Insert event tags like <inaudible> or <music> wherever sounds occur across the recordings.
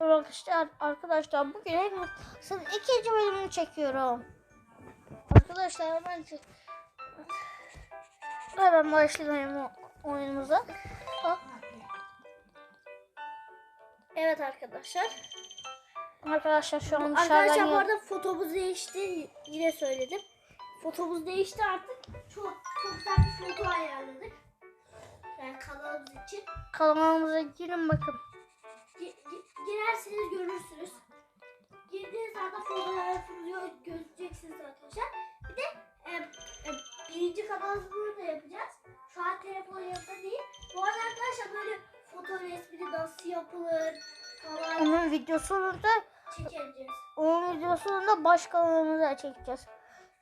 Arkadaşlar, arkadaşlar bugün Elmas'ın ikinci bölümünü çekiyorum. Arkadaşlar hemen hemen başlayalım oyunumuza. Evet arkadaşlar. Arkadaşlar şu an Arkadaşlar bu arada fotomuz değişti. Yine söyledim. Fotomuz değişti artık. Çok çok güzel bir foto ayarladık. Yani kanalımız için. kanalımıza girin bakın. Gi- girerseniz görürsünüz. Girdiğiniz anda fotoğrafımız gö- gözükeceksiniz arkadaşlar. Bir de e, e, birinci kanalımızı da yapacağız. Şu an telefon yanında değil. Bu arada arkadaşlar böyle foto resmini nasıl yapılır falan Onun videosunu da çekeceğiz. onun videosunu da baş kanalımıza çekeceğiz.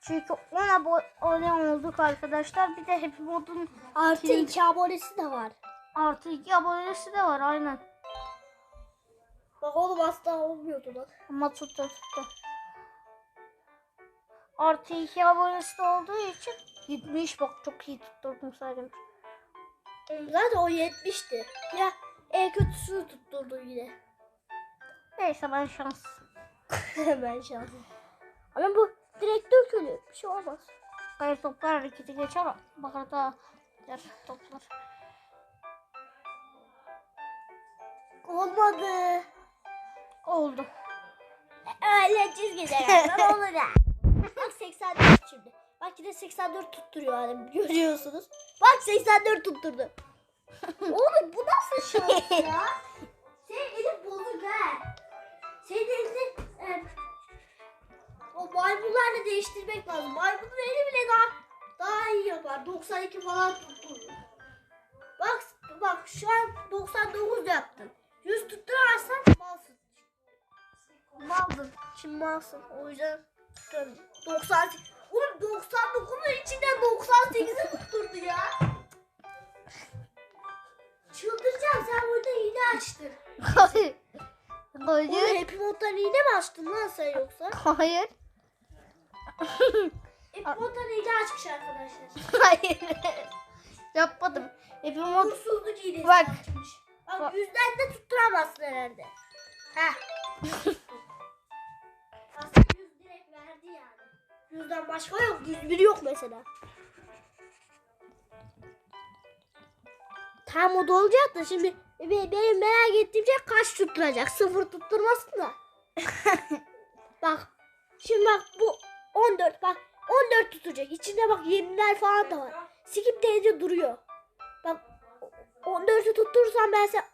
Çünkü 10 abone olduk arkadaşlar. Bir de Happy Mod'un Artı iki abonesi de var. artı 2 abonesi de var aynen. Bak oğlum asla olmuyordu bak. Ama tuttu tuttu. Artı 2 abonesi olduğu için gitmiş bak çok iyi tutturdum saydım. Zaten o 70'ti. Ya en kötüsünü tutturdu yine. Neyse ben şans. <laughs> ben şansım. Ama bu direkt dökülür. Bir şey olmaz. Kayıp toplar hareketi geçer. Bakar da gider toplar. Olmadı. Oldu. Öyle çizgiler <laughs> olur ya. Bak 84 şimdi. Bak yine 84 tutturuyor hani görüyorsunuz. Bak 84 tutturdu. <laughs> Oğlum bu nasıl şans ya? <laughs> Senin elin bozuk ha. Senin elini e, o maymunlarla değiştirmek lazım. Maymunun eli bile daha daha iyi yapar. 92 falan tutturur. Bak bak şu an 99 yaptın. Maldın. Şimdi malsın. O yüzden tutarım. 98. Oğlum 99'un içinden 98'i tutturdu ya. Çıldıracağım sen burada hile açtın. Hayır. Oğlum Hayır. Happy Mod'dan hile mi açtın lan sen yoksa? Hayır. Happy Mod'dan hile açmış arkadaşlar. Hayır. Yapmadım. Happy Mod Uğursuzluk hilesi Bak. açmış. Bak. Bak yüzden de tutturamazsın herhalde. Heh. <laughs> Yüzden başka yok. Yüz biri yok mesela. Tam o da olacak da şimdi be- benim merak ettiğim şey kaç tutturacak? Sıfır tutturmasın da. <laughs> bak. Şimdi bak bu 14 bak 14 tutacak. İçinde bak yeniler falan da var. Skip deyince duruyor. Bak 14'ü tutturursam ben sen...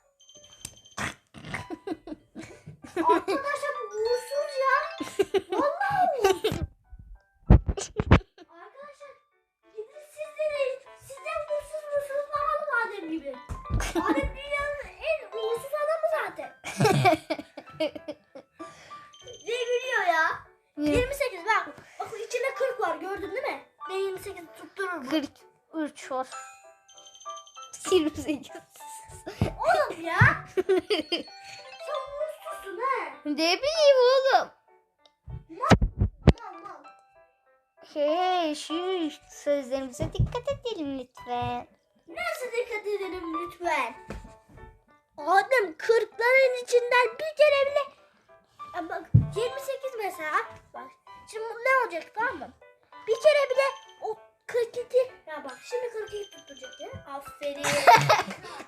<laughs> Arkadaşlar ne gülüyor ya? 28 bak. Bak içinde 40 var gördün değil mi? Ben 28 tutturur bu. 43 var. 28. Oğlum ya. <laughs> Sen uğursuzsun ha. ne bileyim oğlum. Mal mal. Hey şu sözlerimize dikkat edelim lütfen. Nasıl dikkat edelim lütfen? Adem kırkların içinden bir kere bile Ya bak 28 mesela bak şimdi ne olacak tamam mı? Bir kere bile o 42 ya bak şimdi 42 tutacak ya. Aferin. <laughs>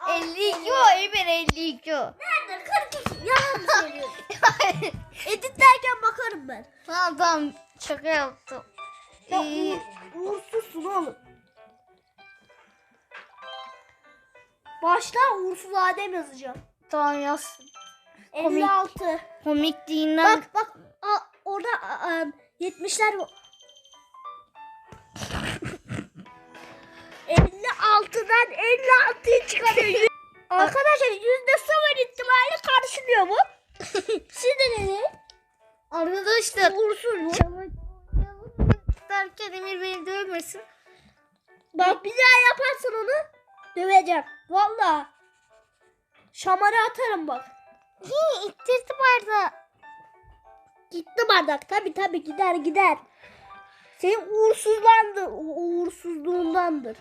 52 o Emir 52 o. Nerede 42 yalan mı söylüyorsun? <laughs> Editlerken bakarım ben. Tamam tamam şaka yaptım. Ya uğur- uğursuzsun oğlum. Başta uğursuz Adem yazacağım. tamam yaz. Komik. 56. Komik dinlen. Bak bak a, orada a, a, 70'ler bu. 56'dan 56'ya çıkarıyor. <laughs> Arkadaşlar yüzde sıfır ihtimalle karşılıyor bu. <laughs> Siz de ne? Arkadaşlar bu. çabuk derken Emir beni dövmesin. Bak bir daha yaparsan onu döveceğim. Valla. Şamarı atarım bak. Hi ittirdi bardağı. Gitti bardak. Tabi tabi gider gider. Senin uğursuzlandır. Uğursuzluğundandır.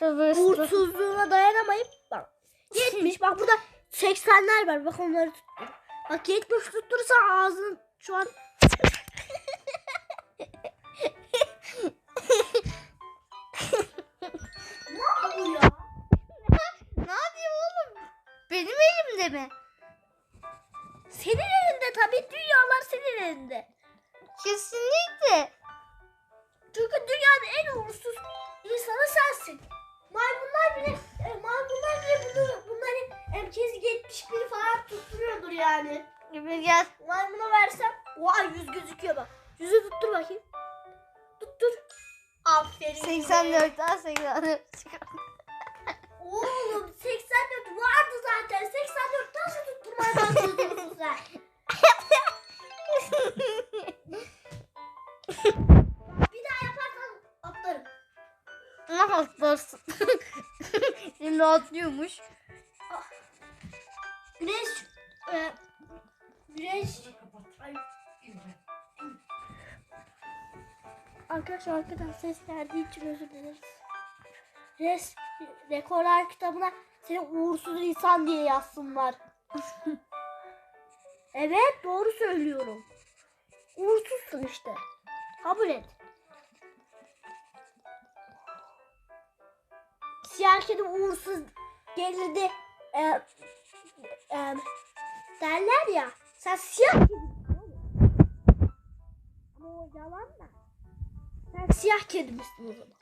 Uğursuzluğuna dayanamayıp bak. 70 bak burada 80'ler var. Bak onları tuttur. Bak 70 tutturursan ağzın şu an uğursuz insanı sensin. Maymunlar bile e, maymunlar bile bunu, bunları herkes 71 falan tutturuyordur yani. Gel. Maymuna versem vay yüz gözüküyor bak. Yüzü tuttur bakayım. Tuttur. Aferin. 84 daha 84. Oğlum 84 vardı zaten. 84 nasıl tutturmaya başlıyorsun <laughs> sen? <laughs> Ne atlarsın? <laughs> Şimdi atlıyormuş. Güneş e, Güneş. Arkadaşlar arkadan ses geldiği için özür dileriz. Res, rekorlar kitabına seni uğursuz insan diye yazsınlar. <laughs> evet doğru söylüyorum. Uğursuzsun işte. Kabul et. Siyah kedi uğursuz gelirdi. E, e, derler ya. Sen siyah oğlum. Ama o yalan da. Sen siyah kedi misin o zaman?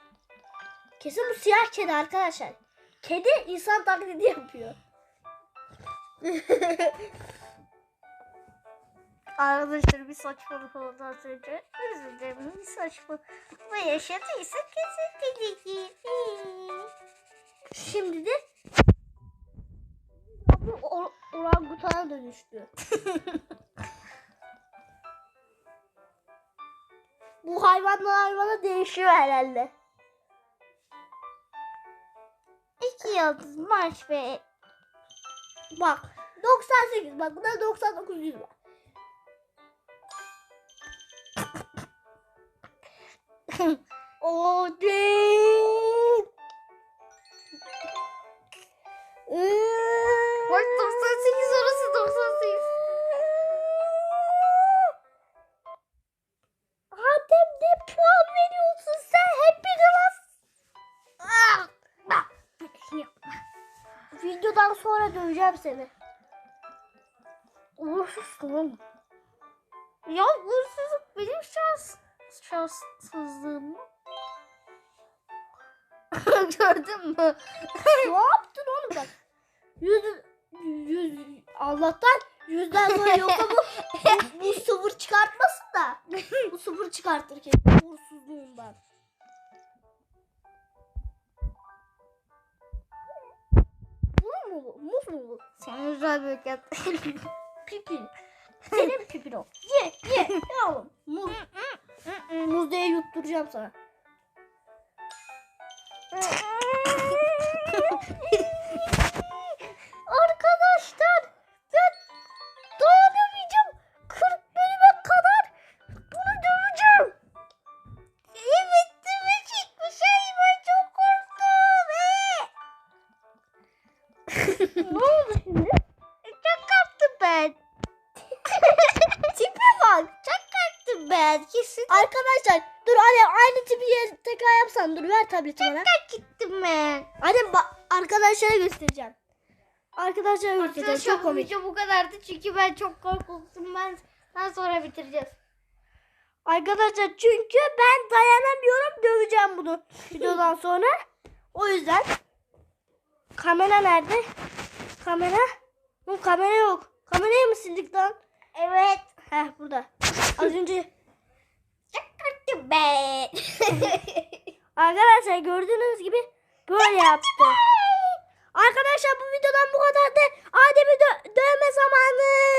Kesin bu siyah kedi arkadaşlar. Kedi insan taklidi yapıyor. <laughs> Arkadaşlar bir saçmalık oldu az önce. Özür dilerim bir saçmalık. Bu yaşadıysa kesin ki. Şimdi de bu or- orangutana dönüştü. <laughs> bu hayvandan hayvana değişiyor herhalde. İki yıldız marş ve Bak 98 bak bunda 99 yüz var. <laughs> o değil. Bak 98 orası 98. Adem ne puan veriyorsun sen? Hep bir klas. Ah! Bak. Videodan sonra döveceğim seni. Uğursuzsun oğlum. Ya uğursuzluk benim şans. Şanssızlığım? <laughs> Gördün mü? ne yaptın oğlum bak? Yüz, yüz, Allah'tan yüzden sonra yoksa bu, <laughs> bu, bu sıfır çıkartmasın da. Bu sıfır çıkartır kesin uğursuzluğundan. Bu mu bu? Muz mu bu? Sen güzel bir kat. Pipin. Senin <laughs> pipin o. Ye ye ye oğlum. Muz. Muz diye yutturacağım sana. <laughs> Arkadaşlar ben dayanamayacağım. 40 bölüme kadar bunu döveceğim. Evet dövecekmiş. Ay ben çok korktum. <laughs> ne oldu şimdi? Çok korktum ben. <laughs> Tipe bak. Çok korktum ben. Kesin Arkadaşlar dur anne aynı tipi tekrar yapsan dur ver tableti bana. gittim ben. Annem bak arkadaşlara göstereceğim. Arkadaşlara göstereceğim çok komik. Video bu kadardı çünkü ben çok korktum. Ben daha sonra bitireceğiz. Arkadaşlar çünkü ben dayanamıyorum döveceğim bunu videodan sonra. O yüzden kamera nerede? Kamera? Bu kamera yok. Kamerayı mı sildik lan? Evet. Heh burada. Az önce korktum ben. arkadaşlar gördüğünüz gibi böyle yaptı. <laughs> Arkadaşlar bu videodan bu kadar da Adem'i dö- dövme zamanı.